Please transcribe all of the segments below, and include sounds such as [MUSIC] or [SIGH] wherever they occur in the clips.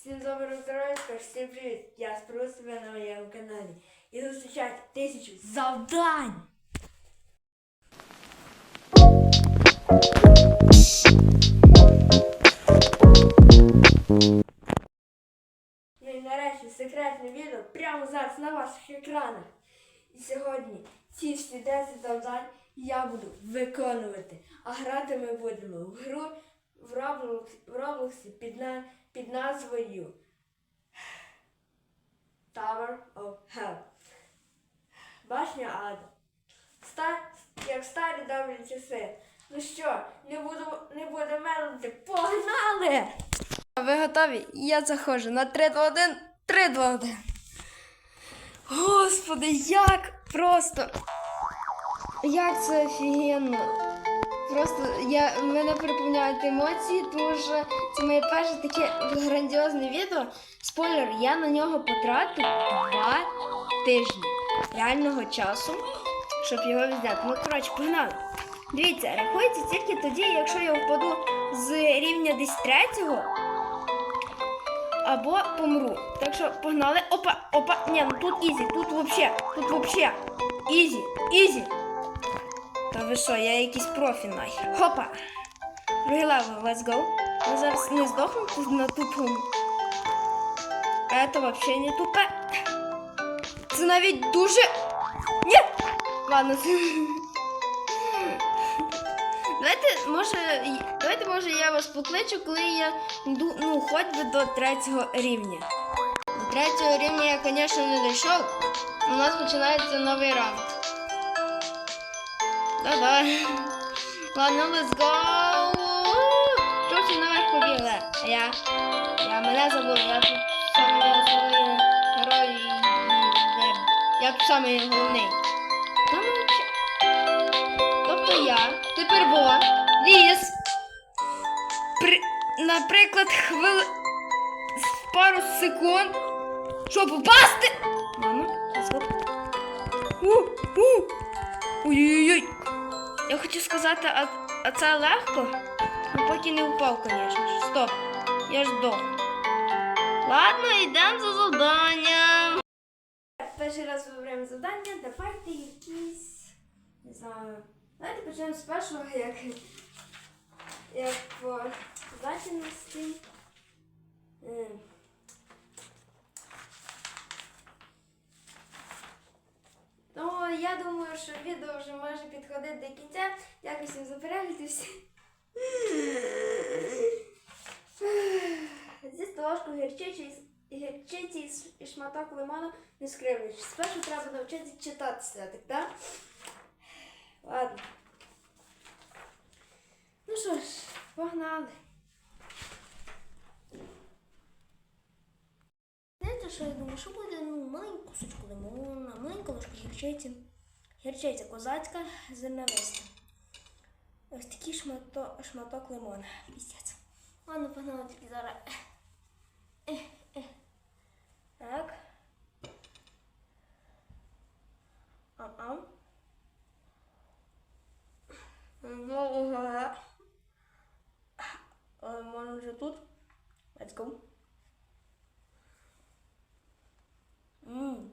Всім доброго здоров'я, всім привіт! Я спробую себе на моєму каналі. І зустрічайте тисячу завдань! Ну і нарешті секретне відео прямо зараз на ваших екранах. І сьогодні ці всі 10 завдань я буду виконувати. А грати ми будемо в гру в Roblox під, на, під назвою Tower of Hell. Башня Ада. Ста, як старі добрі часи. Ну що, не буду, не буду мелити. Погнали! Ви готові? Я заходжу на 3, 2, 1, 3, 2, 1. Господи, як просто. Як це офігенно. Просто я, мене переповняють емоції, тому що це моє перше таке грандіозне відео. Спойлер, я на нього потратив два тижні реального часу, щоб його відзняти. Ну, коротше, погнали. Дивіться, рахується тільки тоді, якщо я впаду з рівня десь третього або помру. Так що погнали. Опа, опа, ні, ну тут ізі, тут вообще, тут вообще. Ізі, ізі. Та ви що, я якийсь профі нахер. Хопа! Другий let's go. Ми зараз не здохнемо на тупому. А це вообще не тупе. Це навіть дуже. Ні! Ладно, це. Давайте, може, давайте, може, я вас покличу, коли я йду, ну, хоч би до третього рівня. До третього рівня я, звісно, не дійшов. У нас починається новий раунд. Давай. Ладно, let's go. Що всі наверх побігли? А я? Я мене забула, я тут самий основний герой. Я тут самий головний. Тобто я, тепер бо, ліс. При... Наприклад, хвили... пару секунд. Щоб попасти. Мама, let's go. У, у. Ой-ой-ой. Я хочу сказати, а, а це легко? Ну поки не впав, звісно. Стоп. Я ж здох. Ладно, йдемо за завданням. Перший раз вибираємо завдання, давайте якісь. Не знаю. Давайте почнемо з першого, як, як по здатності. Тому я думаю, що відео вже може підходити до кінця. Дякую всім за перегляд і всі. Зі гірчичі, гірчиці і шматок лимону не скривлюєш. Спершу треба навчитися читати святик, так? Ладно. Ну що ж, погнали. Знаєте, що я думаю, що буде ну, маленьку кусочку лимона, маленька ложка гірчиці. Гірчиця козацька, зерновиста. Ось такий шматок, шматок лимона. Піздець. Ладно, погнали тільки зараз. Ех, ех. Так. А-а. Знову гора. Лимон вже тут. Let's go. Ммм.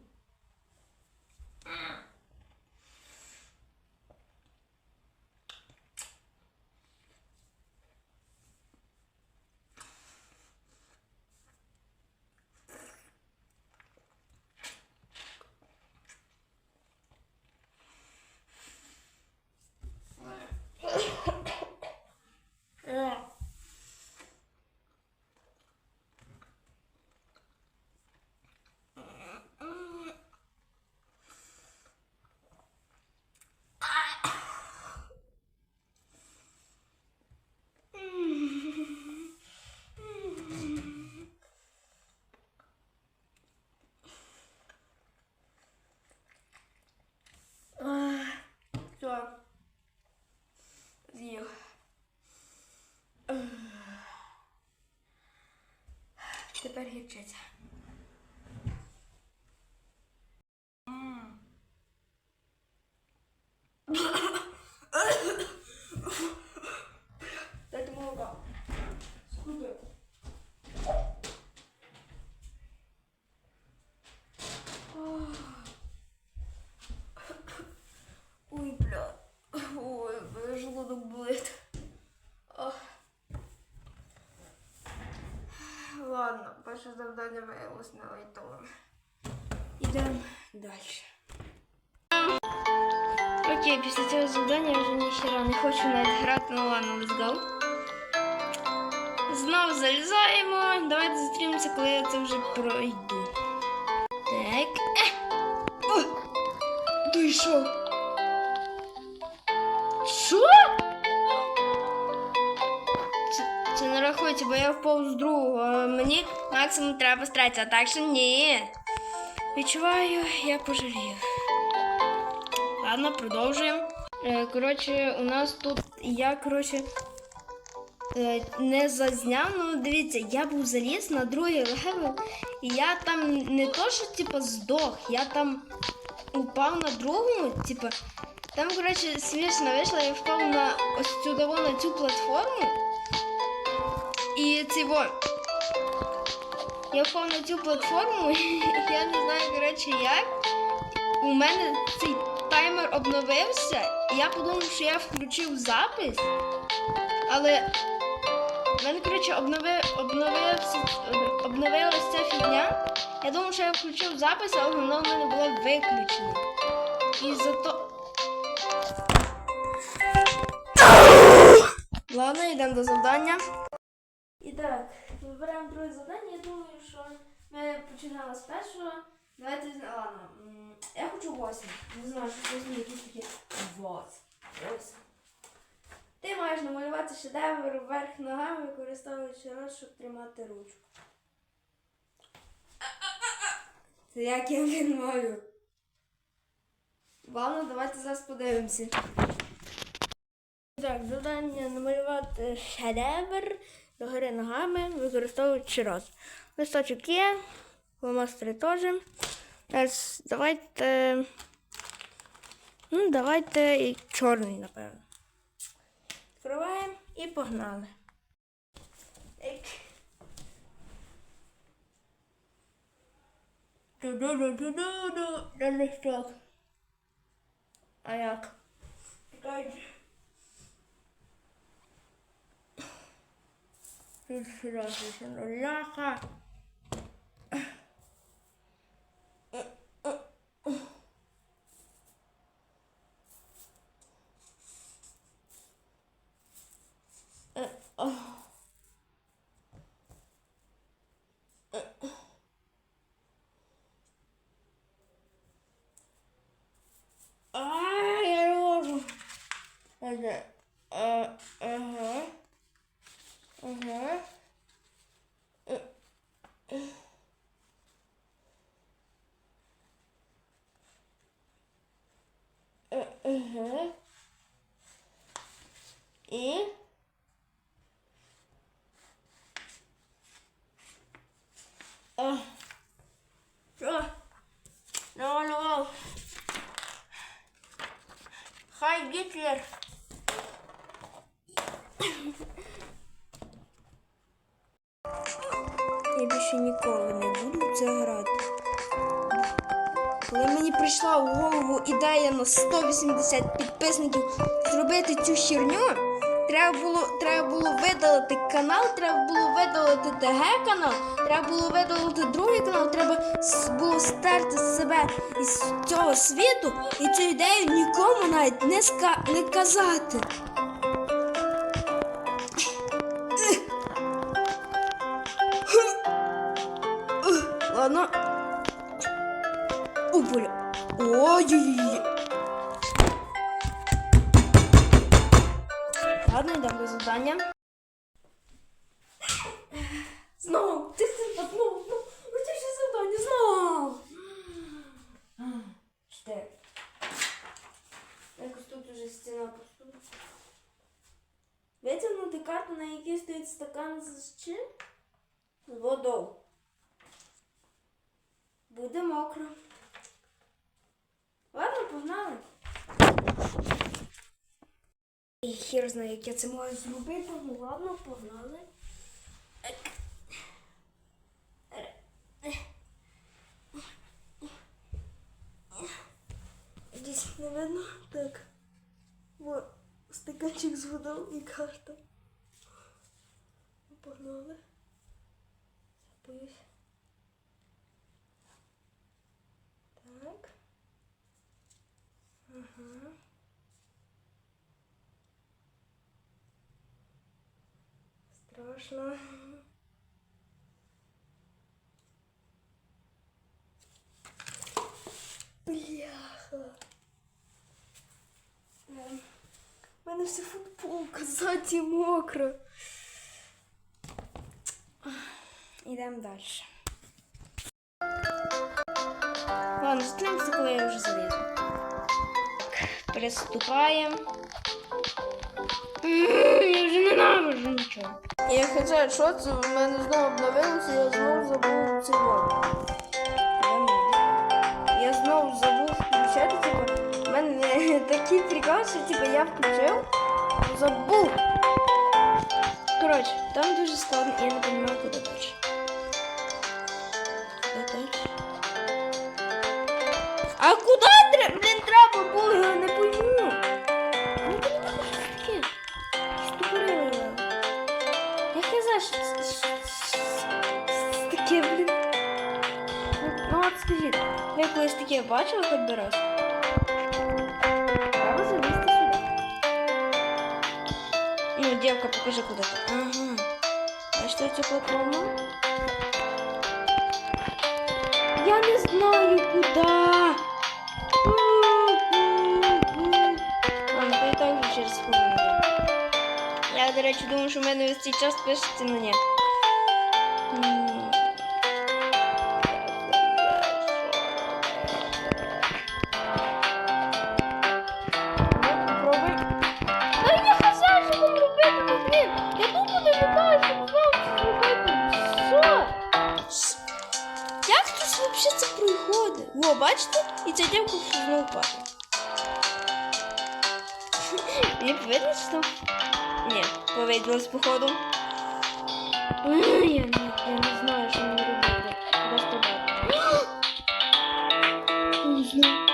Все. З'їв. Тепер гірчиця. перше завдання виявилось не лайтовим. Ідемо далі. Окей, після цього завдання я вже ніхіра не хочу навіть грати, ну ладно, let's go. Знов залізаємо. Давайте зустрінемося, коли я це вже пройду. Так. Е! О! Дійшов. Не бо я впав з другого. Мені максимум треба з третього, так що ні. Відчуваю, я пожалів. Ладно, продовжуємо. Е, Коротше, у нас тут я, коротше, е, не зазняв, ну дивіться, я був заліз на другий левел, і я там не то, що типу, здох, я там упав на другому, типу, там, коротше, смішно вийшло, я впав на ось цю на цю платформу. І цього. Я впав на цю платформу, [LAUGHS] я не знаю, коротше, як. У мене цей таймер обновився, і я подумав, що я включив запис. Але в мене, коротше, обнови, обновився, обновилася ця фігня. Я думав, що я включив запис, але воно в мене було виключено. І зато. Ладно, йдемо до завдання. Так, вибираємо друге завдання. Я думаю, що ми починали з першого. Давайте ладно. Я хочу 8. Не знаю, що 8 якісь такі 8. 8. Ти маєш намалювати шедевр вверх ногами, використовуючи рот, щоб тримати ручку. Це як я відмовлю. Ладно, давайте зараз подивимося. Так, завдання намалювати шедевр догори ногами, використовуючи рот. Листочок є, фломастери теж. Давайте. Ну, давайте і чорний, напевно. Відкриваємо і погнали. Ду-ду-ду-ду-ду-ду. А як? Чекайте. Тут сюди ще ляха. А, я не можу. Ага. А, Ага. Ага. Ага. І? А. Що? Намалював. Хай Гітлер. Я більше ніколи не буду це грати. Коли мені прийшла в голову ідея на 180 підписників зробити цю херню, треба було, треба було видалити канал, треба було видалити ТГ канал, треба було видалити другий канал, треба було стерти себе із цього світу і цю ідею нікому навіть не, ска, не казати. Карту, на якій стоїть стакан з чим? З водою. Буде мокро. Ладно, погнали. І хер знає, як я це можу зробити. Ну ладно, погнали. Ек. Десь не видно? Так. Во, стаканчик з водою і карта. Погнали. Запис. Так. Ага. Страшно. Бляха. У мене вся футболка сзади мокра. Ідемо далі. Ладно, зустрінемося, коли я вже залізу. Приступаємо. Я вже ненавижу нічого. Я хотів, що це в мене знову обновилося, я знову забув цей вод. Я знову забув включати, типу, в мене [LAUGHS] такий прикол, що типу, я включив, забув. Коротше, там дуже складно, я не розумію, куди далі. таке бачили хоч би раз? Треба залізти сюди. Ну, дівка, покажи, куди ти. Ага. Бачите цю платформу? Я не знаю, куди. Ладно, то і так вже через хвилину. Я, до речі, думаю, що в мене весь цей час пишеться на ні. Як тут взагалі це проходить? Во, бачите? І ця дівка знову падає. Мені повідно, що там? Ні, повідомилось походу. Ай, Я не, я не знаю, що мені робити. Куди стрибати? [GASPS]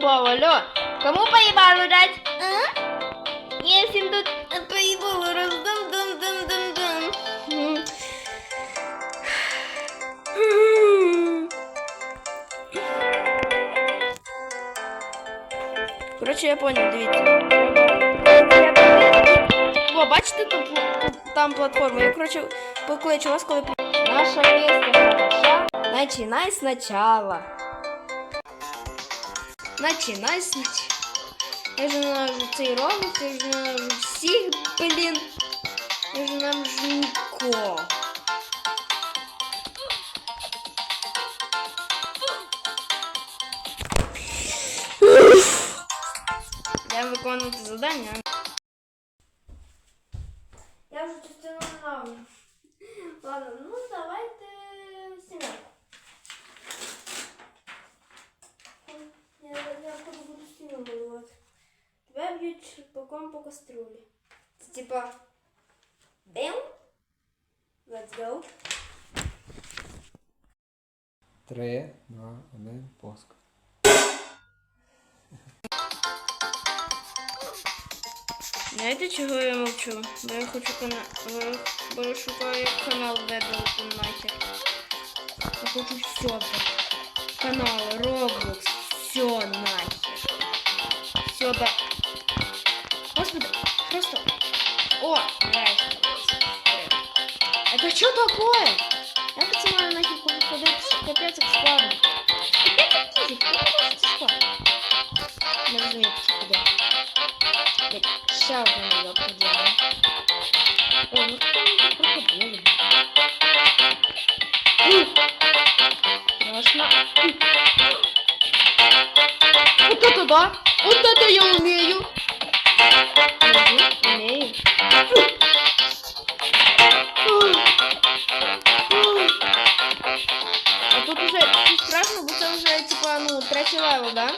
добавил, алло? Кому поебалу дать? А? Я всем тут поебалу раздам дам дам дам дам. Коротше, я понял, дивіться. О, бачите, тут, там платформа. Я, коротше, покличу вас, коли... Наша песня хороша. Начинай сначала. Начинай сначала. Я же ненавижу цей робот, я же ненавижу всіх, блін. Я же ненавижу Ніко. Я виконувати завдання. Я, походу буду стіну малювати. Тебе б'ють черпаком по каструлі. Це типа бем. Let's go. Три, два, один, пуск. Знаєте, чого я мовчу? Бо я хочу канал. Бо я шукаю канал видалити нахер. Я хочу все. Канал, Roblox, все нахер. Все да. Господи, просто. О, нарешті. Это что такое? Я хотела нахер походить, капец как складно. Капец как easy, как это можете складно? Не розумію, Вот это да! Вот это я умею! Могу, умею. А тут уже чуть страшно, бо це вже, типа, ну, третій левел, да?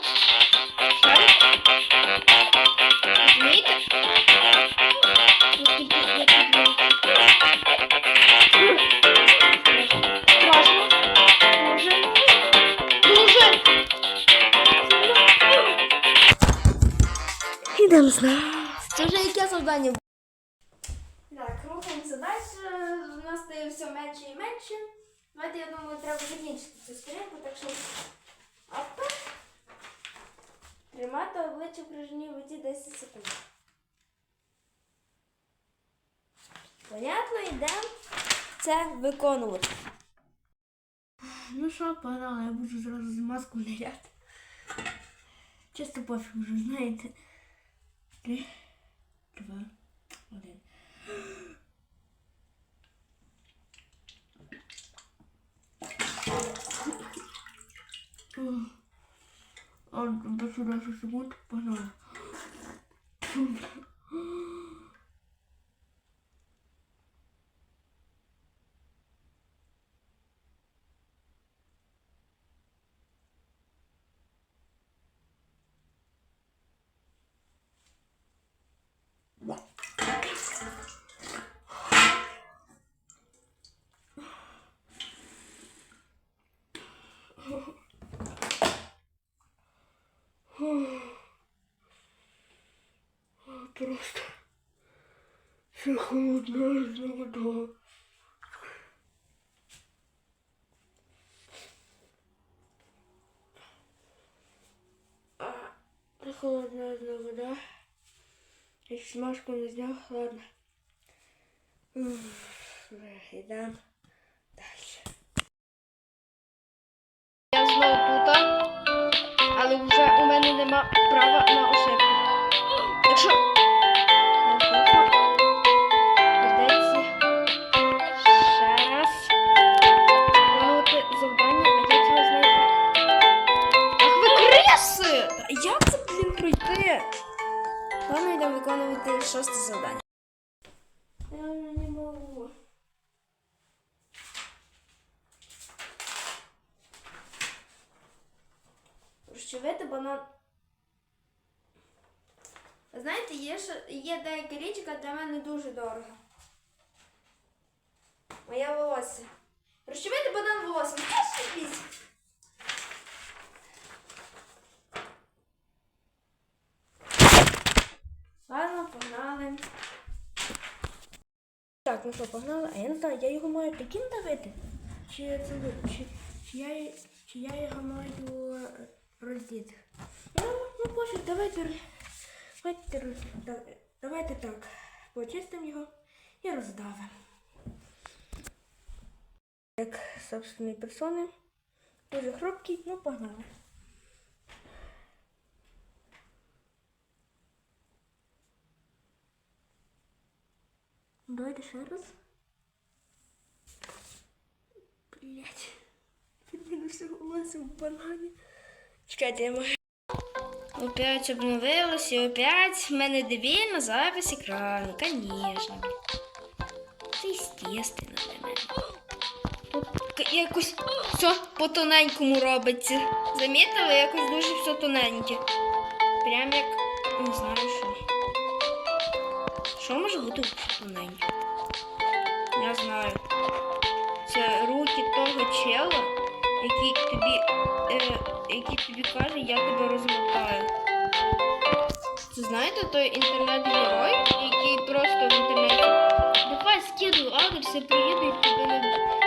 Це вже яке завдання? Так, рухаємося далі. У нас стає все менше і менше. Давайте, я думаю, треба закінчити цю сторінку, так що. Опа. Тримати обличчя в прижині в воді 10 секунд. Понятно, йдемо це виконувати. Ну що, погнали, я буду зразу з маску ныряти. Чисто пофіг вже, знаєте. Три, два, один. А, до сюди 10 секунд, погнали. Просто холодная вода. Я маску не снял, ладно. Йдемо далі. Я знову тут, але вже у мене нема права на ошибку. Якщо Ладно, йдемо виконувати шосте завдання. Я вже не можу. Розчавити банан. Ви Знаєте, є, ще- є деяка річ, яка для мене дуже дорога. Моя волосся. Розчавити банан волоссям. Теж якийсь. Так, ну що, погнали. А я не знаю, я його маю таким давити? Чи, це, чи, чи, я, чи я його маю е, роздіти? Ну, ну пофіг, давайте, давайте, давайте так. Почистимо його і роздавимо. Як собственної персони. Дуже хрупкий, ну погнали. Давайте ще раз. Блять. Все волосся в банані. Чекайте, я маю. Опять обновилось і опять в мене дебільна запис екрану, конечно. Це естественно для мене. Якось все по-тоненькому робиться. Замітили, якось дуже все тоненьке. Прям як не знаю що. Може? Я знаю. Це руки того чела, який тобі, е, який тобі каже, я тебе розмотаю. Це знаєте той інтернет-герой, який просто в інтернеті. Давай скидую адрес, я приїду і тебе не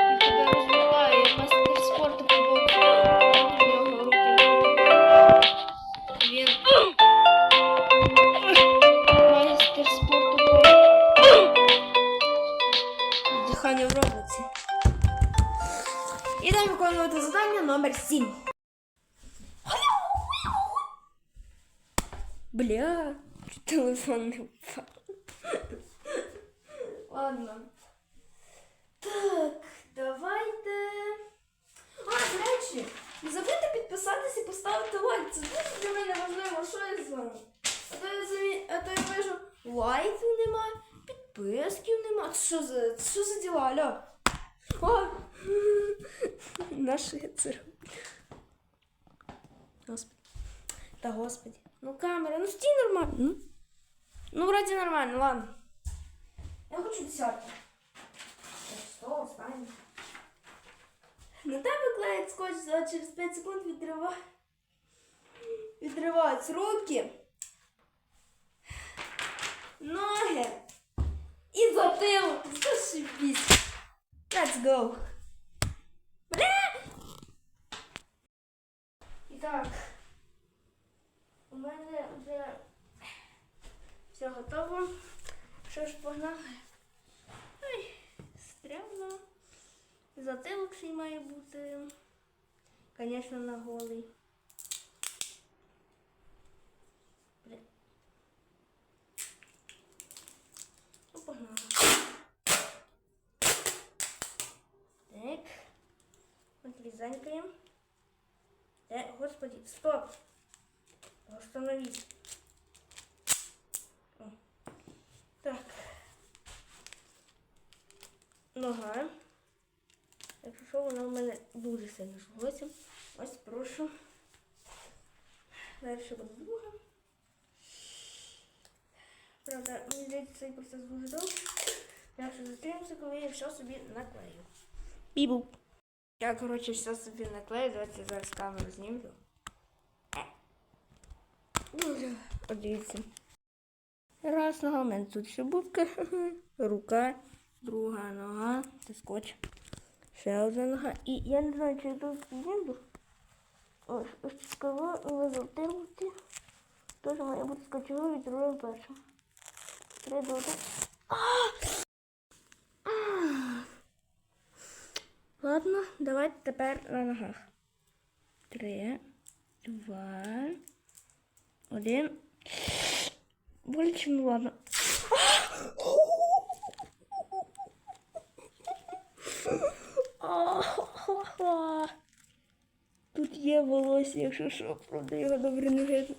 за, це що за діла, алло? О! Наше це роблю. Господи. Та господи. Ну камера, ну стій нормально. Ну, ну вроді нормально, ладно. Я хочу десятку. Що, останнє. На тебе клеїть скотч, а через 5 секунд відрива... відриваються руки. ноги І затилок. Зашибісь. Let's go. Бля! Так. У мене вже все готово. Що ж, погнали? Ой, стрімно. Затилок ще й має бути. Звісно, на голий. Бля. Ну, погнали. Так. Отрезанькаем. Э, господи, стоп. Остановись. Так. Нога. Якщо що, вона в мене дуже сильно жглося. Ось прошу. Далі буде друга. Правда, мені здається, цей процес дуже довгий. Що зустрінемося, коли я все собі наклею. Бібу. Я, коротше, все собі наклею. Давайте зараз камеру знімлю. Дуже. От дивіться. Раз нога, у мене тут ще будка, [LAUGHS] рука, друга нога, це скотч. Ще одна нога. І я не знаю, чи я тут знімлю. Ось, ось цікаво, але затилки. Теж має бути скотчовий від другим першим. Три, два, один. Ладно, давайте тепер на ногах. Три, два, один. Боляче, ну ладно. Тут є волосся, якщо що, правда, його добре не видно.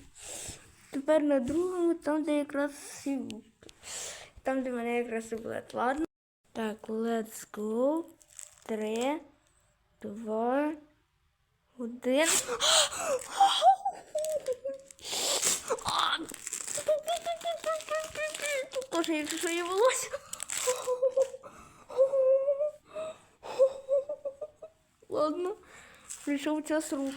Тепер на другому, там, де якраз сів. Там, де мене якраз і булет. Ладно. Так, let's go. Три, два, один. Тут теж, якщо що є волосся. Ладно, прийшов час рук.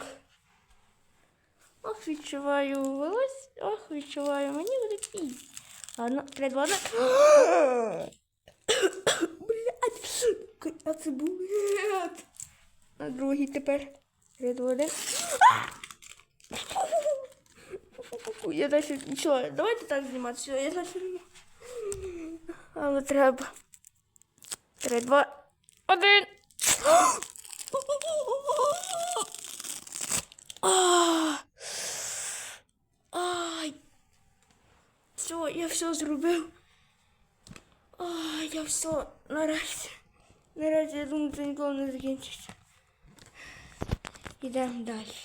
Ох, відчуваю волосся. Ох, відчуваю. Мені буде пій. Ладно, три, два. Блять, а це булет. На другий тепер. Два, один. Я далі нічого. Давайте так знімати. Все, я далі. не- Але треба. Три, два, один. Ай. Все, я все зробив. Ай, я все. Наразі. Наразі я думаю, це ніколи не закінчиться. Йдемо далі.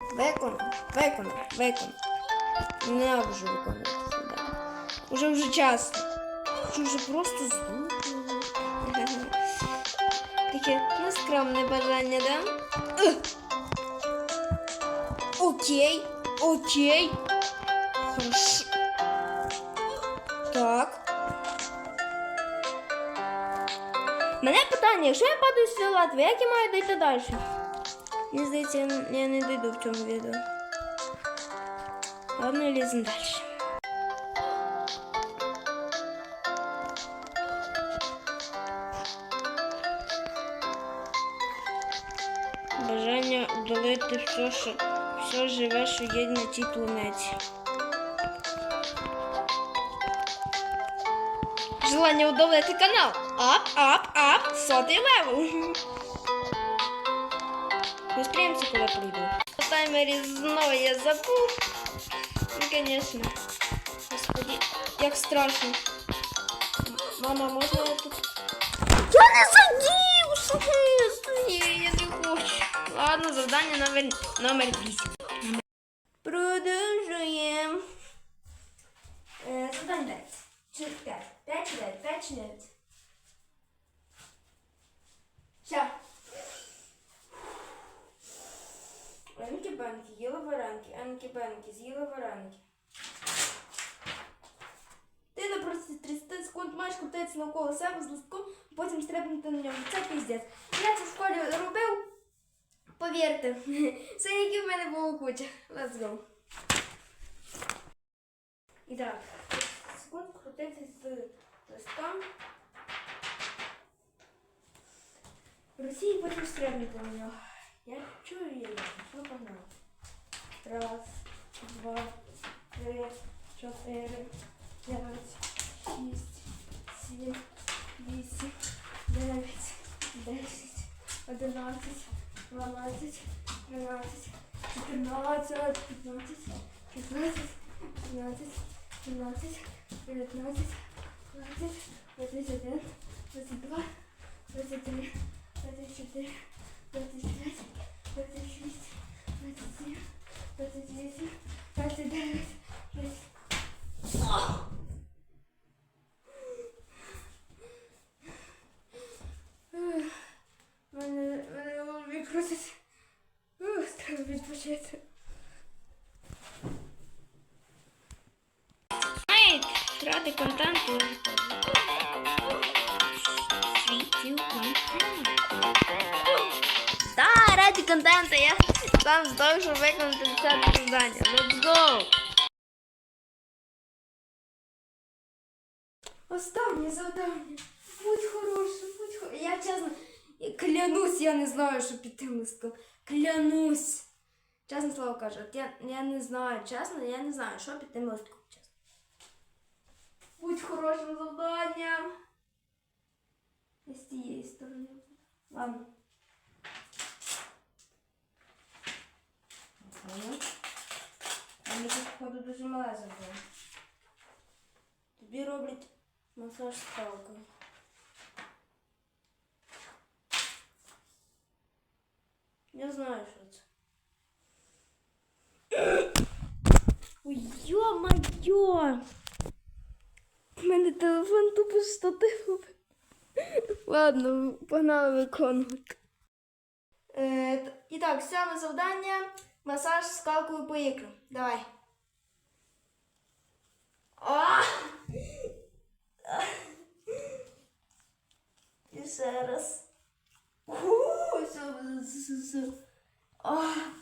Виконав, виконав, виконав. Не вже виконувати. Уже вже час. Хочу вже просто здохнути. Таке нескромне бажання, да? Окей, окей. Хорошо. Так. Мене питання, якщо я падаю з Латвії, як я маю дійти далі? Мені здається, я не- дойду в цьому відео. Ладно, ліземо далі. Бажання удалити все, що все живе, що є на цій планеті. Желання удалити канал. Ап, ап, ап, сотий левел. Зустрінемося, коли прийду. На таймері знову я забув. Ну, звісно. Господи, як страшно. Мама, можна я тут? Я не садив! Ні, я не хочу. Ладно, завдання номер, номер 8. Продовжуємо. Е, завдання 9. Чи 5? 5 чи 9? 5 чи 9? Все. Анки банки, їли варанки, Анки банки, з'їли варанки. Ти на протязі 30 секунд маєш навколо себе з листком, потім стрибнути на ньому. Це піздець. Я це в школі робив. Повірте, [LAUGHS] синяків в мене було куча. Let's go. І так, секунд крутити з листом. В Росії потім стрибнути на нього. Я чую її, що погнали. Раз, два, три, чотири, п'ять, шість, сім, вісім, дев'ять, десять, одинадцять, дванадцять, тринадцять, чотирнадцять, п'ятнадцять, шістнадцять, сімнадцять, сімнадцять, дев'ятнадцять, двадцять, двадцять один, двадцять два, двадцять три, двадцять чотири, двадцять п'ять, двадцять шість, двадцять сім, двадцять вісім, двадцять дев'ять, листком. Клянусь. Чесне слово кажу, от я, я не знаю, чесно, я не знаю, що під тим листком, чесно. Будь хорошим завданням. Я з тієї сторони. Ладно. Ладно. Мені тут, походу, дуже мале завдання. Тобі роблять масаж з палкою. Я знаю, що це. Ой, Йо-майо! У мене телефон тупо з штативом. Ладно, погнали виконувати. Е, і так, сьоме завдання. Масаж з калкою по ікрам. Давай. А! І ще раз. У, все, все, все. А!